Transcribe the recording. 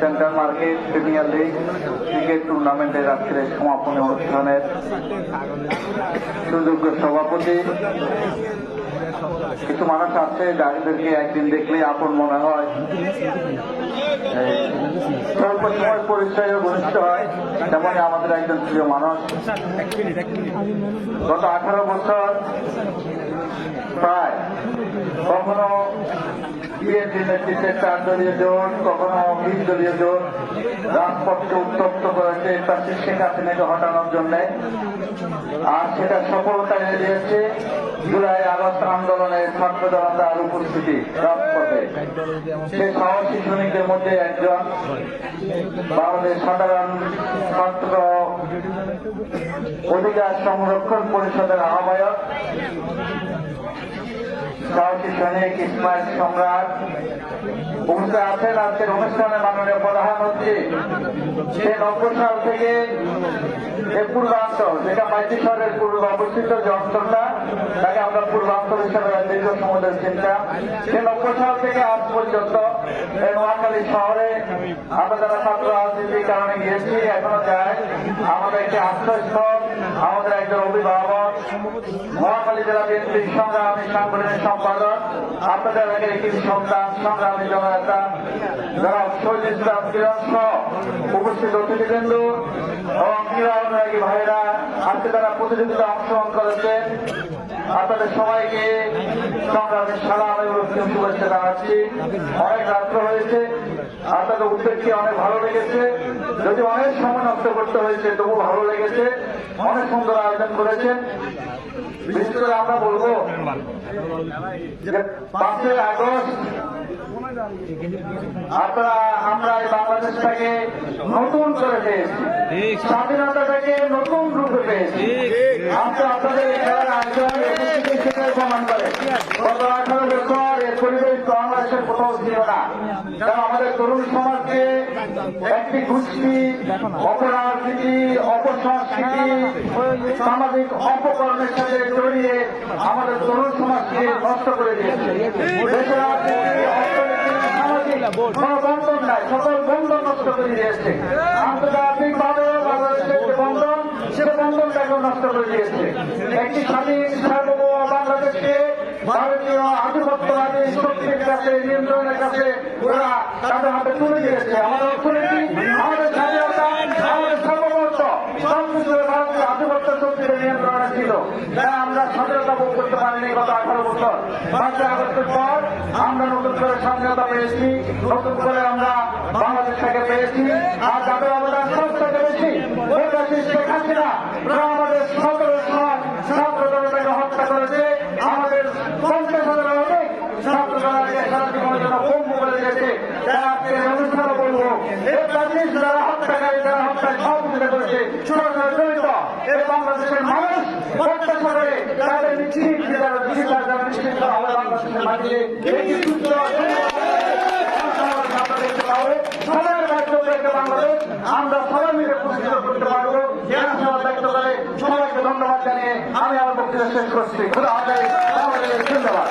Central market premier league cricket টুর্নামেন্টের আজকের সমাপনী অনুষ্ঠানের সুযোগ্য সভাপতি। কিছু মানুষ আছে যাদেরকে একদিন দেখলে আপন মনে হয়। স্বল্প সময় পরিচয়ে ঘনিষ্ঠ হয় তেমনই আমাদের একজন প্রিয় মানুষ। গত আঠারো বছর কখনো বিএনপি নেতৃত্বে চার দলীয় জোট, কখনো বিশ দলীয় জোট। রাজপথকে উত্তপ্ত করেছে প্রাচী শেখ হাসিনাকে হটানোর জন্য। আর সেটা সফলতা এনে দিয়েছে অধিকার সংরক্ষণ পরিষদের আহ্বায়ক, সাহসী সৈনিক ইসমাইল সম্রাট, উপস্থিত আছেন আজকের অনুষ্ঠানে মাননীয় প্রধানমন্ত্রী। সে নব্বই সাল থেকে পূর্বাঞ্চল, যেটা মাইতি শহরের পূর্বে অবস্থিত যে অঞ্চলটা, তাকে আমরা পূর্বাঞ্চল হিসাবে দীর্ঘ সমুদ্র চিন্তা সে নব্বই সাল থেকে আজ পর্যন্ত এই নোয়াখালী শহরে আমরা যারা ছাত্র রাজনীতির কারণে গিয়েছি, এখনও যায়। আমাদের একটি আশ্রয়স্থল, আমাদের একজন অভিভাবক। মহাকালী জেলা বিএনপির সংগ্রামী সাংগঠনিক সম্পাদক। আপনাদের এলাকার একটি সন্তান, সংগ্রামী জননেতা। যারা শহীদ ইসলাম উপস্থিত অতিথিবৃন্দ এবং ক্রীড়া অনুরাগী ভাইরা আজকে তারা প্রতিযোগিতা অংশগ্রহণ করেছেন আপনাদের সবাইকে সংগ্রামের সালাম এবং শুভেচ্ছা জানাচ্ছি। অনেক রাত্র হয়েছে, আপনাদের উদ্যোগকে অনেক ভালো লেগেছে। যদি অনেক সময় নষ্ট করতে হয়েছে তবু ভালো লেগেছে। অনেক সুন্দর আয়োজন করেছেন। বিশেষ করে আমরা বলব পাঁচই আগস্ট, আপনারা, আমরা এই বাংলাদেশটাকে নতুন করে রূপে আমাদের সমাজকে অপকর্মের সাথে জড়িয়ে আমাদের তরুণ সমাজকে নষ্ট করে দিয়েছে। সামাজিক কোনো বন্ধন নাই, সকল বন্ধন নষ্ট করে দিয়েছে আন্তর্জাতিক ভাবে বাংলাদেশের যে সে বন্ধনটাকেও নষ্ট করে দিয়েছে। একটি স্বাধীন সার্বভৌম বাংলাদেশকে ভারতীয় আধিপত্যবাদী শক্তির কাছে, নিয়ন্ত্রণের কাছে ওরা হাতে তুলে দিয়েছে। ছিল। আমরা করতে পারিনি আমরা নতুন করে স্বাধীনতা পেয়েছি। নতুন করে আমরা বাংলাদেশটাকে পেয়েছি আর যাদের অবদান সবথেকে বেশি নেতাজি শেখ হাসিনা ওরা আমাদের সতেরো সময় ছাত্র জনতাকে হত্যা করেছে আমাদের পঞ্চাশ হাজার অধিক ছাত্র জনতাকে সারা জীবনের জন্য বন্ধু করে দিয়েছে তাই আজকে এই অনুষ্ঠানে বলব এই প্রাচীন যারা হত্যাকারী যারা হত্যায় সহযোগিতা জড়িত এই বাংলাদেশের মানুষ প্রত্যাশা করে তাদের যে যারা জীবিকা যারা নিশ্চিত করা হবে বাংলাদেশের মাটিতে এই পাবো সবার দায়িত্ব থেকে বাংলাদেশ আমরা সবাই মিলে প্রতিষ্ঠিত করতে পারব। আশাবাদ ব্যক্ত করে সবাইকে ধন্যবাদ জানিয়ে আমি আমার বক্তব্য শেষ করছি ধন্যবাদ